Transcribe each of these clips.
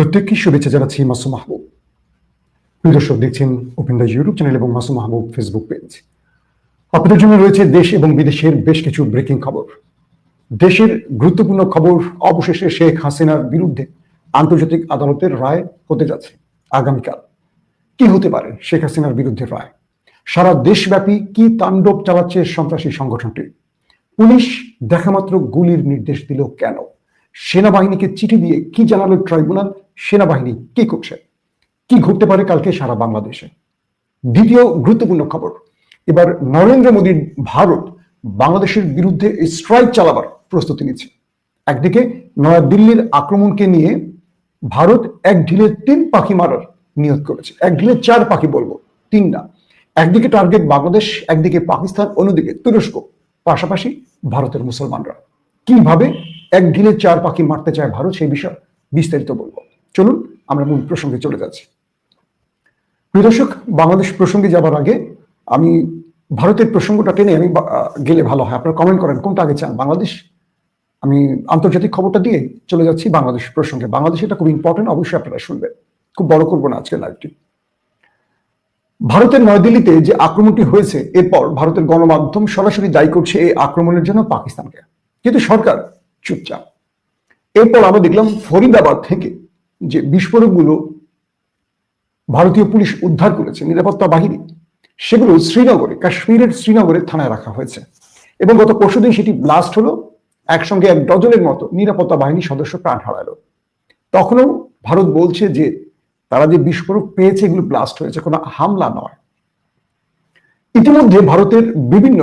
প্রত্যেককে শুভেচ্ছা জানাচ্ছি মাসু মাহবুব। প্রিয় দর্শক, দেখছেন ওপেন ইউটিউব চ্যানেল এবং মাসু মাহবুব ফেসবুক পেজ আপনাদের জন্য রয়েছে দেশ এবং বিদেশের বেশ কিছু ব্রেকিং খবর। দেশের গুরুত্বপূর্ণ খবর, অবশেষে শেখ হাসিনার বিরুদ্ধে আন্তর্জাতিক আদালতের রায় হতে যাচ্ছে আগামীকাল। কি হতে পারে শেখ হাসিনার বিরুদ্ধে রায়? সারা দেশব্যাপী কি তাণ্ডব চালাচ্ছে সন্ত্রাসী সংগঠনটি? পুলিশ দেখামাত্র গুলির নির্দেশ দিল কেন? সেনাবাহিনীকে চিঠি দিয়ে কি জানালো ট্রাইব্যুনাল? সেনাবাহিনী কি করছে? কি ঘটতে পারে কালকে সারা বাংলাদেশে? দ্বিতীয় গুরুত্বপূর্ণ খবর, এবার নরেন্দ্র মোদীর ভারত বাংলাদেশের বিরুদ্ধে স্ট্রাইক চালাবার প্রস্তুতি নিচ্ছে। একদিকে নয়াদিল্লির আক্রমণকে নিয়ে ভারত এক ঢিলে তিন পাখি মারার নিয়োগ করেছে। এক ঢিলে চার পাখি বলব তিন না একদিকে টার্গেট বাংলাদেশ, একদিকে পাকিস্তান, অন্যদিকে তুরস্ক, পাশাপাশি ভারতের মুসলমানরা। কীভাবে এক চার পাখি মারতে চায় ভারত, সেই বিষয়ে বিস্তারিত বলব। চলুন, আমরা মূল প্রসঙ্গে চলে যাচ্ছি। প্রিয় দর্শক, বাংলাদেশ প্রসঙ্গে যাবার আগে আমি ভারতের প্রসঙ্গটা টেনে আমি গেলে ভালো হয়। আপনারা কমেন্ট করেন, কোনটা আগে চান? বাংলাদেশ? আমি আন্তর্জাতিক খবরটা দিয়ে চলে যাচ্ছি বাংলাদেশ প্রসঙ্গে। বাংলাদেশ এটা খুব ইম্পর্টেন্ট অবশ্যই আপনারা শুনবেন। খুব বড় করব না আজকে লাইভটি ভারতের নয়াদিল্লিতে যে আক্রমণটি হয়েছে, এরপর ভারতের গণমাধ্যম সরাসরি দায়ী করছে এই আক্রমণের জন্য পাকিস্তানকে। কিন্তু সরকার চুপচাপ। এরপর আমরা দেখলাম ফরিদাবাদ থেকে যে বিস্ফোরকগুলো ভারতীয় পুলিশ উদ্ধার করেছে নিরাপত্তা বাহিনী, সেগুলো শ্রীনগরে, কাশ্মীরের শ্রীনগরে থানায় রাখা হয়েছে। এবং গত পরশুদিন সেটি ব্লাস্ট হলো, একসঙ্গে এক ডজনের মতো নিরাপত্তা বাহিনী সদস্য প্রাণ হারালো। তখনও ভারত বলছে যে তারা যে বিস্ফোরক পেয়েছে, এগুলো ব্লাস্ট হয়েছে, কোনো হামলা নয়। ইতিমধ্যে ভারতের বিভিন্ন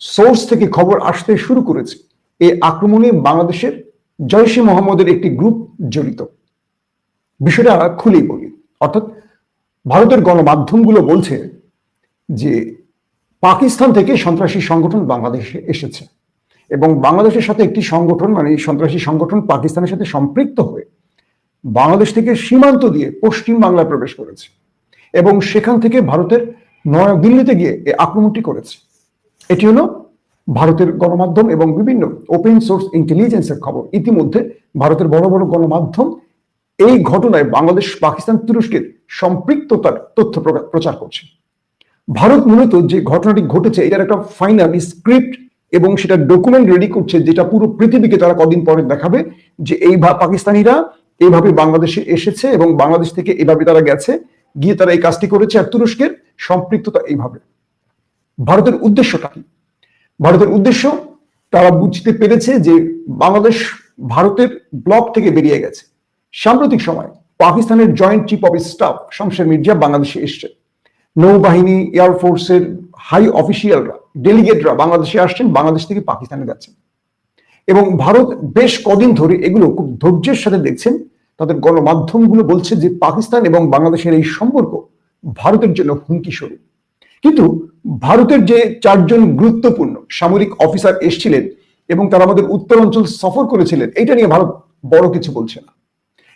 সোর্স থেকে খবর আসতে শুরু করেছে। এই আক্রমণে বাংলাদেশের জয়শে মোহাম্মদের একটি গ্রুপ জড়িত। বিষয়টা খুলেই বলি। অর্থাৎ ভারতের গণমাধ্যমগুলো বলছে যে পাকিস্তান থেকে সন্ত্রাসী সংগঠন বাংলাদেশে এসেছে এবং বাংলাদেশের সাথে একটি সংগঠন মানে সন্ত্রাসী সংগঠন পাকিস্তানের সাথে সম্পৃক্ত হয়ে বাংলাদেশ থেকে সীমান্ত দিয়ে পশ্চিম বাংলায় প্রবেশ করেছে এবং সেখান থেকে ভারতের নয়াদিল্লিতে গিয়ে এই আক্রমণটি করেছে। এটি হলো ভারতের গণমাধ্যম এবং বিভিন্ন ওপেন সোর্স ইন্টেলিজেন্সের খবর। ইতিমধ্যে ভারতের বড় বড় গণমাধ্যম এই ঘটনায় বাংলাদেশ, পাকিস্তান, তুরস্কের সম্পৃক্ততার তথ্য প্রচার করছে। ভারত মূলত যে ঘটনাটি ঘটেছে, এটার একটা ফাইনাল স্ক্রিপ্ট এবং সেটা ডকুমেন্ট রেডি করছে, যেটা পুরো পৃথিবীকে তারা কদিন পরে দেখাবে যে এই পাকিস্তানিরা এইভাবে বাংলাদেশে এসেছে এবং বাংলাদেশ থেকে এভাবে তারা গেছে, গিয়ে তারা এই কাজটি করেছে। আর তুরস্কের সম্পৃক্ততা এইভাবে। ভারতের উদ্দেশ্যটা কি ভারতের উদ্দেশ্য, তারা বুঝতে পেরেছে যে বাংলাদেশ ভারতের ব্লক থেকে বেরিয়ে গেছে। সাম্প্রতিক সময় পাকিস্তানের joint chief of staff Shamsher Mirza বাংলাদেশে এসছে। নৌবাহিনী এয়ারফোর্সের হাই অফিসিয়ালরা ডেলিগেটরা বাংলাদেশে আসছেন, বাংলাদেশ থেকে পাকিস্তানে যাচ্ছেন। এবং ভারত বেশ কদিন ধরে এগুলো খুব ধৈর্যের সাথে দেখছেন। তাদের গণমাধ্যমগুলো বলছে যে পাকিস্তান এবং বাংলাদেশের এই সম্পর্ক ভারতের জন্য হুমকি স্বরূপ। কিন্তু ভারতের যে চারজন গুরুত্বপূর্ণ সামরিক অফিসার এসছিলেন এবং তারা আমাদের উত্তর অঞ্চল সফর করেছিলেন এটা নিয়ে ভারত বড় কিছু বলছে না।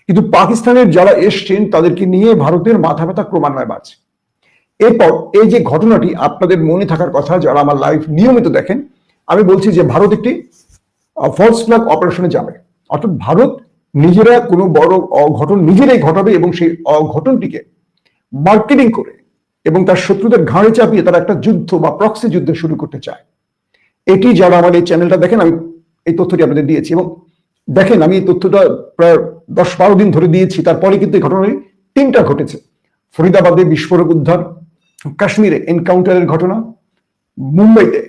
কিন্তু পাকিস্তানের যারা এসছেন, তাদেরকে নিয়ে ভারতের মাথা ব্যথা ক্রমান্বয়ে বাড়ছে। এরপর এই যে ঘটনাটি আপনাদের মনে থাকার কথা, যারা আমার লাইভ নিয়মিত দেখেন, আমি বলছি যে ভারত একটি ফলস ফ্ল্যাগ অপারেশনে যাবে। অর্থাৎ ভারত নিজেরা কোনো বড় অঘটন নিজেরাই ঘটাবে এবং সেই অঘটনটিকে মার্কেটিং করে এবং তার শত্রুদের ঘাড়ে চাপিয়ে তারা একটা যুদ্ধ বা প্রক্সি যুদ্ধ শুরু করতে চায়। এটি যারা আমার এই চ্যানেলটা দেখেন, আমি এই তথ্যটি আপনাদের দিয়েছি এবং দেখেন, আমি এই তথ্যটা প্রায় দশ বারো দিন ধরে দিয়েছি। তারপরে কিন্তু এই ঘটনাটি তিনটা ঘটেছে। ফরিদাবাদে বিস্ফোরক উদ্ধার, কাশ্মীরে এনকাউন্টারের ঘটনা, মুম্বাইতে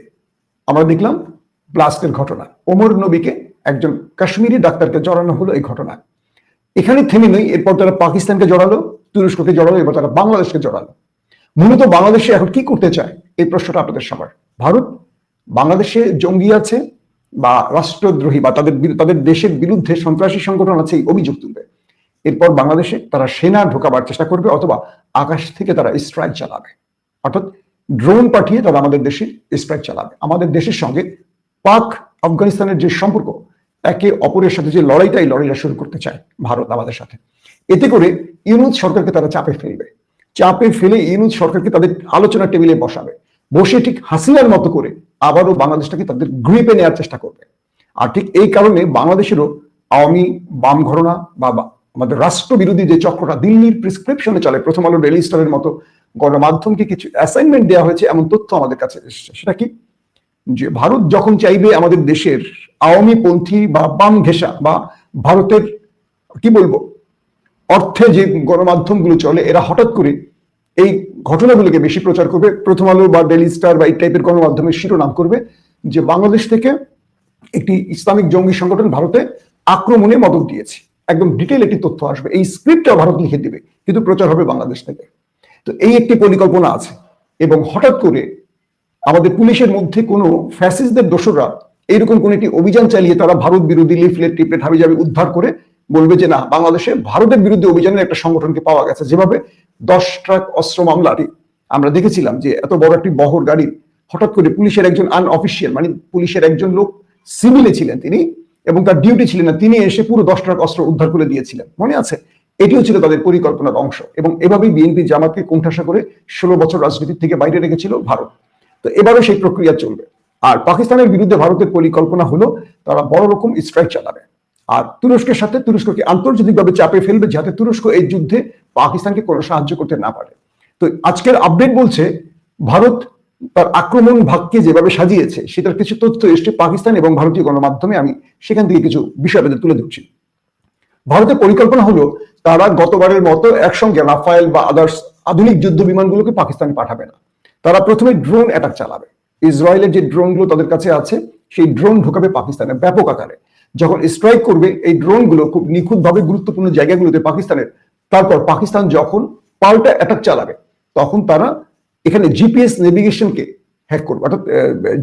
আমরা দেখলাম ব্লাস্টের ঘটনা। ওমর নবীকে একজন কাশ্মীরি ডাক্তারকে জড়ানো হলো এই ঘটনা। এখানে থেমে নেই, এরপর তারা পাকিস্তানকে জড়ালো, তুরস্ককে জড়ালো এবার তারা বাংলাদেশকে জড়ালো। মূলত বাংলাদেশে এখন কি করতে চায়? এই প্রশ্নটা আপনাদের সবার। ভারত, বাংলাদেশে জঙ্গি আছে বা রাষ্ট্রদ্রোহী বা তাদের তাদের দেশের বিরুদ্ধে সন্ত্রাসী সংগঠন আছে এই অভিযোগ তুলবে। এরপর বাংলাদেশে তারা সেনা ঢোকাবার চেষ্টা করবে অথবা আকাশ থেকে তারা স্ট্রাইক চালাবে। অর্থাৎ ড্রোন পাঠিয়ে তারা আমাদের দেশে স্ট্রাইক চালাবে। আমাদের দেশের সঙ্গে পাক আফগানিস্তানের যে সম্পর্ক, একে অপরের সাথে যে লড়াইটা এই লড়াইটা শুরু করতে চায় ভারত আমাদের সাথে। এতে করে ইউনুস সরকারকে তারা চাপে ফেলবে। চাপে ফেলে ইউনুস সরকারকে তাদের আলোচনা টেবিলে বসাবে। বসে ঠিক হাসিনার মতো করে আবারও বাংলাদেশটাকে তাদের গ্রিপে নেওয়ার চেষ্টা করবে। আর ঠিক এই কারণে বাংলাদেশেরও আওয়ামী বাম ঘটনা বা বা আমাদের রাষ্ট্রবিরোধী যে চক্রটা দিল্লির প্রিসক্রিপশনে চলে, প্রথম আলো ডেলি স্টারের মতো গণমাধ্যমকে কিছু অ্যাসাইনমেন্ট দেওয়া হয়েছে, এমন তথ্য আমাদের কাছে এসেছে। সেটা কি? যে ভারত যখন চাইবে আমাদের দেশের আওয়ামী পন্থী বা বাম ঘেঁষা বা ভারতের, কি বলব? অর্থে যে গণমাধ্যমগুলো চলে, এরা হঠাৎ করে এই ঘটনাগুলোকে বেশি প্রচার করবে। প্রথম আলো বা ডেলি স্টার বা এই টাইপের গণমাধ্যমের শিরোনাম করবে যে বাংলাদেশ থেকে একটি ইসলামিক জঙ্গি সংগঠন ভারতে আক্রমণে মদত দিয়েছে। একদম ডিটেল একটি তথ্য আসবে। এই স্ক্রিপ্টটা ভারত লিখে দিবে, কিন্তু প্রচার হবে বাংলাদেশ থেকে। তো এই একটি পরিকল্পনা আছে এবং হঠাৎ করে আমাদের পুলিশের মধ্যে কোনো ফ্যাসিস্টদের দোষরা এরকম কোন একটি অভিযান চালিয়ে তারা ভারত বিরোধী লিফলেট টিপলেট হাবি যাবে উদ্ধার করে বলবে যে না, বাংলাদেশে ভারতের বিরুদ্ধে অভিযানের একটা সংগঠনকে পাওয়া গেছে। যেভাবে দশ ট্রাক অস্ত্র মামলাটি আমরা দেখেছিলাম যে এত বড় একটি বহর গাড়ি হঠাৎ করে পুলিশের একজন আনঅফিসিয়াল মানে পুলিশের একজন লোক সিভিলে ছিলেন তিনি এবং তার ডিউটি ছিলেন না, তিনি এসে পুরো দশ ট্রাক অস্ত্র উদ্ধার করে দিয়েছিলেন। মনে আছে? এটিও ছিল তাদের পরিকল্পনার অংশ এবং এভাবেই বিএনপি জামাতকে কোণঠাসা করে ষোলো বছর রাজনীতির থেকে বাইরে রেখেছিল ভারত। তো এবারও সেই প্রক্রিয়া চলবে। আর পাকিস্তানের বিরুদ্ধে ভারতের পরিকল্পনা হলো তারা বড় রকম স্ট্রাইক চালাবে। আর তুরস্কের সাথে তুরস্ককে আন্তর্জাতিকভাবে চাপে ফেলবে যাতে তুরস্ক এই যুদ্ধে পাকিস্তানকে কোনো সাহায্য করতে না পারে। তো আজকের আপডেট বলছে, ভারত তার আক্রমণ ভাগকে যেভাবে সাজিয়েছে, সেটার কিছু তথ্য এসছে পাকিস্তান এবং ভারতীয় গণমাধ্যমে। আমি সেখান থেকে কিছু বিষয় তুলে ধরছি। ভারতের পরিকল্পনা হলো, তারা গতবারের মতো একসঙ্গে রাফায়েল বা আদার্স আধুনিক যুদ্ধ বিমানগুলোকে পাকিস্তানে পাঠাবে না। তারা প্রথমে ড্রোন অ্যাটাক চালাবে। ইসরায়েলের যে ড্রোনগুলো তাদের কাছে আছে, সেই ড্রোন ঢোকাবে পাকিস্তানে ব্যাপক আকারে। যখন স্ট্রাইক করবে, এই ড্রোনগুলো খুব নিখুঁতভাবে গুরুত্বপূর্ণ জায়গাগুলোতে পাকিস্তানের। তারপর পাকিস্তান যখন পাল্টা অ্যাটাক চালাবে, তখন তারা এখানে জিপিএস নেভিগেশনকে হ্যাক করবে। অর্থাৎ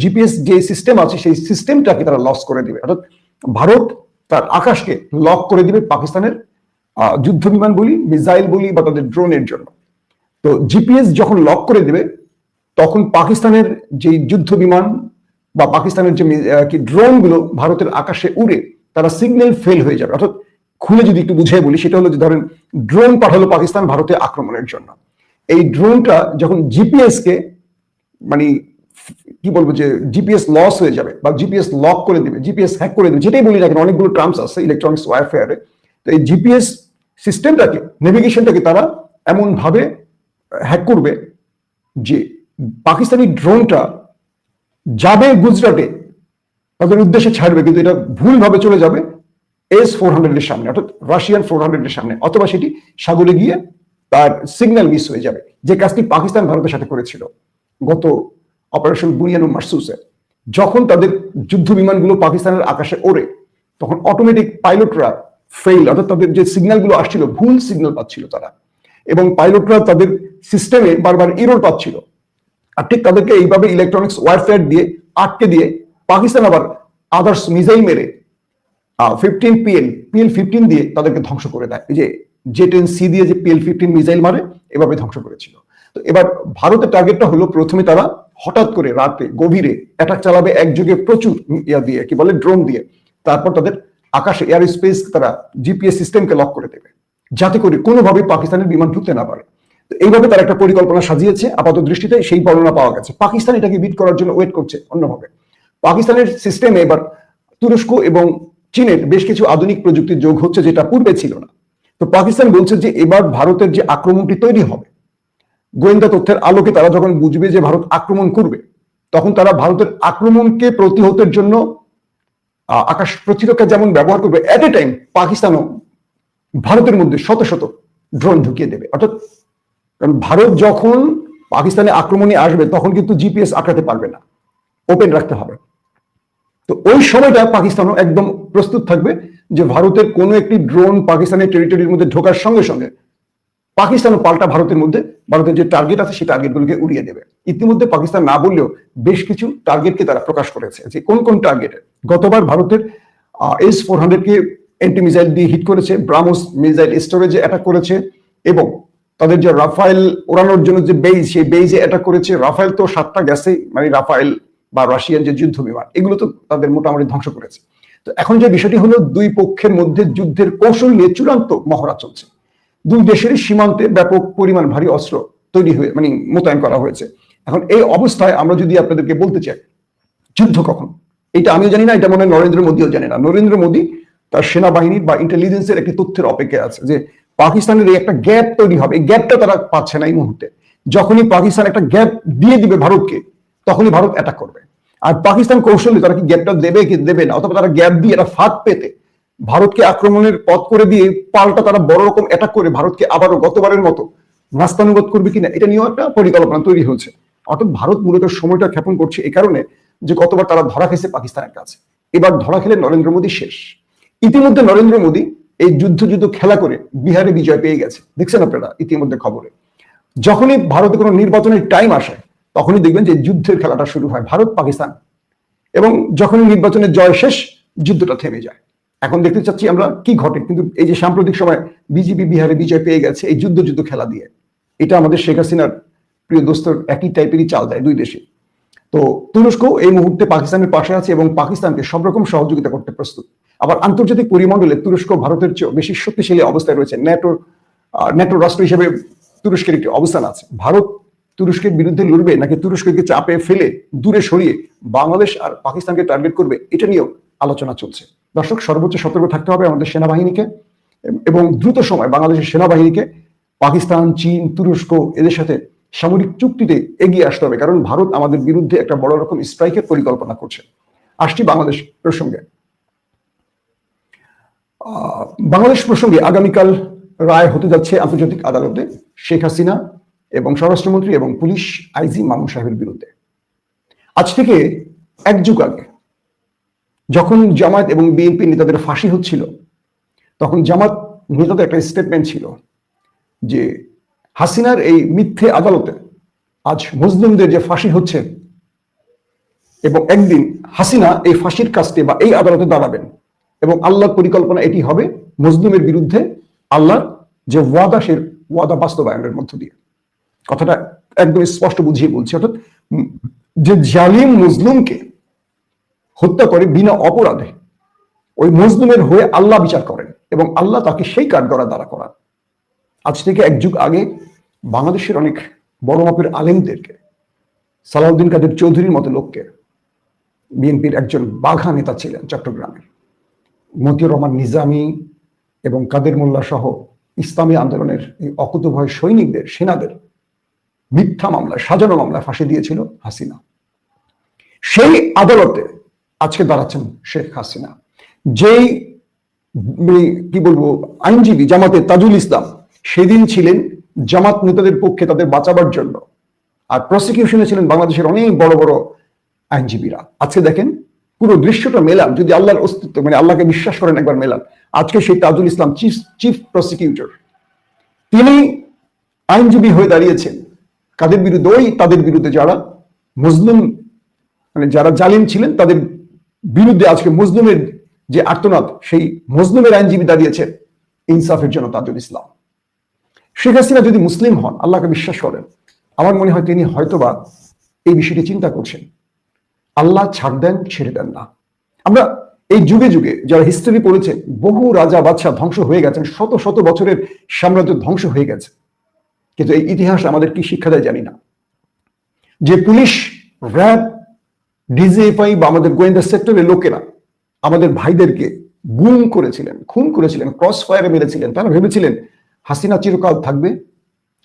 জিপিএস যে সিস্টেম আছে, সেই সিস্টেমটাকে তারা লস করে দিবে। অর্থাৎ, ভারত তার আকাশকে লক করে দিবে পাকিস্তানের যুদ্ধ বিমান বলি মিসাইল বলি বা তাদের ড্রোনের জন্য। তো জিপিএস যখন লক করে দিবে, তখন পাকিস্তানের যে যুদ্ধ বিমান বা পাকিস্তানের যে কি ড্রোনগুলো ভারতের আকাশে উড়ে তারা সিগন্যাল ফেল হয়ে যাবে। অর্থাৎ খুলে যদি একটু বুঝিয়ে বলি, সেটা হলো যে ধরেন ড্রোন পাঠালো পাকিস্তান ভারতে আক্রমণের জন্য। এই ড্রোনটা যখন জিপিএস কে মানে কি বলব যে জিপিএস লস হয়ে যাবে বা জিপিএস লক করে দিবে জিপিএস হ্যাক করে দিবে, যেটাই বলি না কেন, অনেকগুলো টার্মস আছে ইলেকট্রনিক্স ওয়ারফেয়ারে তো এই জিপিএস সিস্টেমটাকে নেভিগেশনটাকে তারা এমনভাবে হ্যাক করবে যে পাকিস্তানি ড্রোনটা যাবে গুজরাটে, তাদের উদ্দেশ্যে ছাড়বে, কিন্তু এটা ভুলভাবে চলে যাবে এস ফোর হান্ড্রেডের সামনে, অর্থাৎ রাশিয়ান ফোর হান্ড্রেডের সামনে, অথবা সেটি সাগরে গিয়ে তার সিগন্যাল মিস হয়ে যাবে, যে কাজটি পাকিস্তান ভারতের সাথে করেছিল গত অপারেশন বুনিয়ানু মারসুসে যখন তাদের যুদ্ধ বিমানগুলো পাকিস্তানের আকাশে ওড়ে, তখন অটোমেটিক পাইলটরা ফেইল অর্থাৎ তাদের যে সিগন্যালগুলো আসছিল, ভুল সিগন্যাল পাচ্ছিল তারা, এবং পাইলটরা তাদের সিস্টেমে বারবার ইরোর পাচ্ছিল। আর ঠিক তাদেরকে এইভাবে ইলেকট্রনিক্স ওয়ারফেয়ার দিয়ে, আটকে দিয়ে পাকিস্তান আবার আদার্স মিসাইল মেরে ফিফটিন পিএল পিএল ফিফটিন দিয়ে তাদেরকে ধ্বংস করে দেয়। যে জে টেন সি দিয়ে যে পিএল ফিফটিন মিসাইল মারে, এভাবে ধ্বংস করেছিল। তো এবার ভারতের টার্গেটটা হলো প্রথমে তারা হঠাৎ করে রাতে গভীরে অ্যাটাক চালাবে একযোগে প্রচুর ইয়া দিয়ে, কি বলে ড্রোন দিয়ে। তারপর তাদের আকাশে এয়ার স্পেস তারা জিপিএস সিস্টেমকে লক করে দেবে। যাতে করে কোনোভাবে পাকিস্তানের বিমান ঢুকতে না পারে। এইভাবে তার একটা পরিকল্পনা সাজিয়েছে, আপাত দৃষ্টিতে সেই বর্ণনা পাওয়া গেছে। পাকিস্তান এটাকে বিট করার জন্য ওয়েট করছে অন্যভাবে। পাকিস্তানের সিস্টেমে এবার তুরস্ক এবং চীনের বেশ কিছু আধুনিক প্রযুক্তির যোগ হচ্ছে যেটা পূর্বে ছিল না। তো পাকিস্তান বলছে যে এবার ভারতের যে আক্রমণটি তৈরি হবে, গোয়েন্দা তথ্যের আলোকে তারা যখন বুঝবে যে ভারত আক্রমণ করবে, তখন তারা ভারতের আক্রমণকে প্রতিহতের জন্য আকাশ প্রতিরক্ষা যেমন ব্যবহার করবে এট এ টাইম পাকিস্তানও ভারতের মধ্যে শত শত ড্রোন ঢুকিয়ে দেবে। অর্থাৎ কারণ ভারত যখন পাকিস্তানে আক্রমণে আসবে, তখন কিন্তু জিপিএস আটকাতে পারবে না। ওপেন রাখতে হবে। তো ওই সময়টা পাকিস্তানও একদম প্রস্তুত থাকবে যে ভারতের কোনো একটি ড্রোন পাকিস্তানের টেরিটরির মধ্যে ঢোকার সঙ্গে সঙ্গে পাকিস্তানও পাল্টা ভারতের মধ্যে, ভারতের যে টার্গেট আছে, সেই টার্গেটগুলোকে উড়িয়ে দেবে। ইতিমধ্যে পাকিস্তান না বললেও বেশ কিছু টার্গেটকে তারা প্রকাশ করেছে। যে কোন কোন টার্গেটে গতবার ভারতের এস ফোর হান্ড্রেডকে এন্টি মিসাইল দিয়ে হিট করেছে ব্রাহ্মস মিসাইল স্টোরেজে অ্যাটাক করেছে এবং তাদের যে রাফায়েল ওড়ানোর জন্য যে বেইজ, সেই বেইজে অ্যাটাক করেছে। রাফায়েল তো সাতটা গেছে মানে রাফায়েল বা রাশিয়ান যে যুদ্ধ বিমান, এগুলো তো তাদের মোটামুটি ধ্বংস করেছে। তো এখন যে বিষয়টি হলো, দুই পক্ষের মধ্যে যুদ্ধের কৌশল নিয়ে চূড়ান্ত মহড়া চলছে। দুই দেশেরই সীমান্তে ব্যাপক পরিমাণ ভারী অস্ত্র তৈরি হয়ে মানে মোতায়েন করা হয়েছে। এখন এই অবস্থায় আমরা যদি আপনাদেরকে বলতে চাই, যুদ্ধ কখন? এটা আমিও জানি না, এটা মনে হয় নরেন্দ্র মোদীও জানে না। নরেন্দ্র মোদী তার সেনাবাহিনীর বা ইন্টেলিজেন্সের একটি তথ্যের অপেক্ষা আছে যে পাকিস্তানের এই একটা গ্যাপ তৈরি হবে। এই গ্যাপটা তারা পাচ্ছে না এই মুহূর্তে। যখনই পাকিস্তান একটা গ্যাপ দিয়ে দিবে ভারতকে, তখনই ভারত অ্যাটাক করবে। আর পাকিস্তান কৌশলে তারা কি গ্যাপটা দেবে কি দেবে না, অথবা তারা গ্যাপ দিয়ে একটা ফাঁদ পেতে ভারতকে আক্রমণের পথ করে দিয়ে পাল্টা তারা বড় রকম অ্যাটাক করে ভারতকে আবারও গতবারের মতো নাস্তানুগত করবে কিনা, এটা নিয়েও একটা পরিকল্পনা তৈরি হয়েছে। অর্থাৎ ভারত মূলত সময়টা ক্ষেপণ করছে এই কারণে যে গতবার তারা ধরা খেয়েছে পাকিস্তানের কাছে। এবার ধরা খেলে নরেন্দ্র মোদী শেষ। ইতিমধ্যে নরেন্দ্র মোদী এই যুদ্ধ যুদ্ধ খেলা করে বিহারে বিজয় পেয়ে গেছে। দেখছেন আপনারা ইতিমধ্যে খবরে। যখনই ভারতে কোনো নির্বাচনের টাইম আসে, তখনই দেখবেন যে যুদ্ধের খেলাটা শুরু হয় ভারত পাকিস্তান। এবং যখনই নির্বাচনের জয় শেষ, যুদ্ধটা থেমে যায়। এখন দেখতে চাচ্ছি আমরা কি ঘটে, কিন্তু এই যে সাম্প্রতিক সময় বিজেপি বিহারে বিজয় পেয়ে গেছে এই যুদ্ধ যুদ্ধ খেলা দিয়ে, এটা আমাদের শেখ হাসিনার প্রিয় দোস্তর একই টাইপেরই চাল দেয় দুই দেশে। তো তুরস্ক এই মুহূর্তে পাকিস্তানের পাশে আছে এবং পাকিস্তানকে সব রকম সহযোগিতা করতে প্রস্তুত। আবার আন্তর্জাতিক পরিমণ্ডলে তুরস্ক ভারতের চেয়ে বেশি শক্তিশালী অবস্থায় রয়েছে। ন্যাটো ন্যাটো রাষ্ট্র হিসেবে তুরস্কের একটি অবস্থান আছে। ভারত তুরস্কের বিরুদ্ধে লড়বে নাকি তুরস্ককে চাপে ফেলে দূরে সরিয়ে বাংলাদেশ আর পাকিস্তানকে টার্গেট করবে, এটা নিয়েও আলোচনা চলছে। দর্শক, সর্বোচ্চ সতর্ক থাকতে হবে আমাদের সেনাবাহিনীকে এবং দ্রুত সময় বাংলাদেশের সেনাবাহিনীকে পাকিস্তান, চীন, তুরস্ক এদের সাথে সামরিক চুক্তিতে এগিয়ে আসতে হবে, কারণ ভারত আমাদের বিরুদ্ধে একটা বড় রকম স্ট্রাইকের পরিকল্পনা করছে। আসছি বাংলাদেশ প্রসঙ্গে। বাংলাদেশ প্রসঙ্গে আগামীকাল রায় হতে যাচ্ছে আন্তর্জাতিক আদালতে শেখ হাসিনা এবং স্বরাষ্ট্রমন্ত্রী এবং পুলিশ আইজি মামুন সাহেবের বিরুদ্ধে। আজ থেকে এক যুগ আগে যখন জামায়াত এবং বিএনপি নেতাদের ফাঁসি হচ্ছিল, তখন জামাত নেতাদের একটা স্টেটমেন্ট ছিল যে হাসিনার এই মিথ্যে আদালতে আজ মুসলিমদের যে ফাঁসি হচ্ছে এবং একদিন হাসিনা এই ফাঁসির কাস্টে বা এই আদালতে দাঁড়াবেন। এবং আল্লাহর পরিকল্পনা এটি হবে মুসলিমের বিরুদ্ধে আল্লাহর যে ওয়াদা, সে ওয়াদা বাস্তবায়নের মধ্য দিয়ে। কথাটা একদম স্পষ্ট বুঝিয়ে বলছি, অর্থাৎ যে জালিম মুসলিমকে হত্যা করে বিনা অপরাধে, ওই মুসলিমের হয়ে আল্লাহ বিচার করেন এবং আল্লাহ তাকে সেই কাঠগড়া দ্বারা করান। আজ থেকে এক যুগ আগে বাংলাদেশের অনেক বড় মাপের আলেমদেরকে, সালাউদ্দিন কাদের চৌধুরীর মতো লোককে, বিএনপির একজন বাঘা নেতা ছিলেন চট্টগ্রামের। মতিউর রহমান নিজামী এবং কাদের মোল্লা সহ ইসলামী আন্দোলনের এই অকুতভয় সৈনিকদের, সেনাদের মিথ্যা মামলায়, সাজানো মামলায় ফাঁসি দিয়েছিল হাসিনা। সেই আদালতে আজকে দাঁড়াচ্ছেন শেখ হাসিনা। যেই কি বলব, আইনজীবী জামাতে তাজুল ইসলাম সেদিন ছিলেন জামাত নেতাদের পক্ষে তাদের বাঁচাবার জন্য। আর প্রসিকিউশনে ছিলেন বাংলাদেশের অনেক বড় বড় আইনজীবীরা। আজকে দেখেন পুরো দৃশ্যটা মেলান, যদি আল্লাহর অস্তিত্ব মানে আল্লাহকে বিশ্বাস করেন একবার মেলান। আজকে সেই Tajul Islam chief chief prosecutor. তিনি আইনজীবী হয়ে দাঁড়িয়েছেন। কাদের বিরুদ্ধে? ওই তাদের বিরুদ্ধে যারা মুসলিম মানে যারা জালিম ছিলেন, তাদের বিরুদ্ধে আজকে মুসলিমের যে আর্তনাদ, সেই মুসলিমের আইনজীবী দাঁড়িয়েছেন ইনসাফের জন্য তাজুল ইসলাম। শেখ হাসিনা যদি মুসলিম হন, আল্লাহকে বিশ্বাস করেন, আমার মনে হয় তিনি হয়তোবা এই বিষয়টি চিন্তা করছেন। আল্লাহ ছাড় দেন, ছেড়ে দেন না। আমরা এই যুগে যুগে যারা হিস্ট্রি পড়েছে, বহু রাজা বাদশাহ ধ্বংস হয়ে গেছেন, শত শত বছরের সাম্রাজ্য ধ্বংস হয়ে গেছে। কিন্তু এই ইতিহাস আমাদের কি শিক্ষা দেয় জানি না। যে পুলিশ, র্যাব, ডিজিএফআই বা আমাদের গোয়েন্দা সেক্টরের লোকেরা আমাদের ভাইদেরকে গুম করেছিলেন, খুন করেছিলেন ক্রস ফায়ারে মেরেছিলেন। তারা ভেবেছিলেন, হাসিনা চিরকাল থাকবে,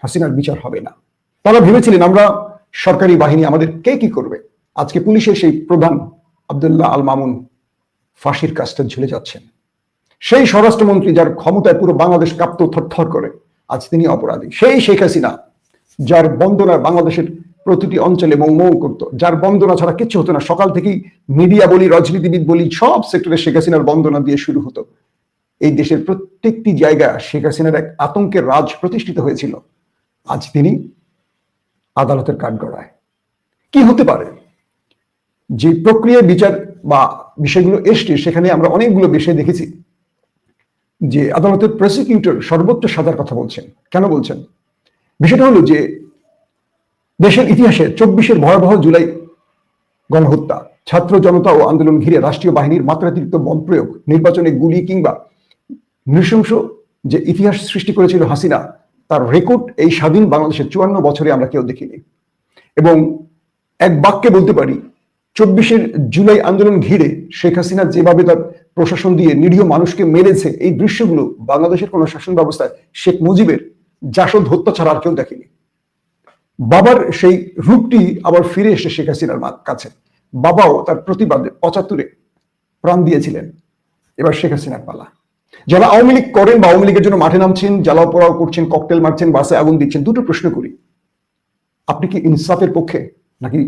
হাসিনার বিচার হবে না। তারা ভেবেছিলেন, আমরা সরকারি বাহিনী, আমাদের কে কি করবে? আজকে পুলিশের সেই প্রধান আবদুল্লাহ আল মামুন ফাঁসির কাজটা ঝুলে যাচ্ছেন। সেই স্বরাষ্ট্রমন্ত্রী যার ক্ষমতায় পুরো বাংলাদেশ কাঁপত থরথর করে, আজ তিনি অপরাধী। সেই শেখ হাসিনা, যার বন্দনা বাংলাদেশের প্রতিটি অঞ্চলে এবং মৌ করতো, যার বন্দনা ছাড়া কিচ্ছু হতো না। সকাল থেকেই মিডিয়া বলি, রাজনীতিবিদ বলি, সব সেক্টরে শেখ হাসিনার বন্দনা দিয়ে শুরু হতো। এই দেশের প্রত্যেকটি জায়গা শেখ হাসিনার এক আতঙ্কের রাজ প্রতিষ্ঠিত হয়েছিল। আজ তিনি আদালতের কাঠগড়ায়। কি হতে পারে? যে প্রক্রিয়া বিচার বা বিষয়গুলো এসছে, সেখানে আমরা অনেকগুলো বিষয় দেখেছি। যে আদালতের প্রসিকিউটর সর্বোচ্চ সাজার কথা বলছেন। কেন বলছেন? বিষয়টা হলো যে, দেশের ইতিহাসে চব্বিশের ভয়াবহ জুলাই গণহত্যা, ছাত্র জনতা ও আন্দোলন ঘিরে রাষ্ট্রীয় বাহিনীর মাত্রাতিরিক্ত বল প্রয়োগ, নির্বাচনে গুলি কিংবা নৃশংস যে ইতিহাস সৃষ্টি করেছিল হাসিনা, তার রেকর্ড এই স্বাধীন বাংলাদেশের চুয়ান্ন বছরে আমরা কেউ দেখিনি। এবং এক বাক্যে বলতে পারি চব্বিশের জুলাই আন্দোলন ঘিরে শেখ হাসিনা যেভাবে তার প্রশাসন দিয়ে নিরীহ মানুষকে মেরেছে, এই দৃশ্যগুলো বাংলাদেশের কোন শাসন ব্যবস্থায় শেখ মুজিবের জাসদ হত্যা ছাড়া আর কেউ দেখেনি। বাবার সেই রূপটি আবার ফিরে এসে শেখ হাসিনার কাছে। বাবাও তার প্রতিবাদে পঁচাত্তরে প্রাণ দিয়েছিলেন। এবার শেখ হাসিনার পালা। যারা আওয়ামী লীগ করেন বা আওয়ামী লীগের জন্য মাঠে নামছেন, জ্বালাও পোড়াও করছেন, ককটেল মারছেন, বাসে আগুন দিচ্ছেন, দুটো প্রশ্ন করি। আপনি কি ইনসাফের পক্ষে নাকি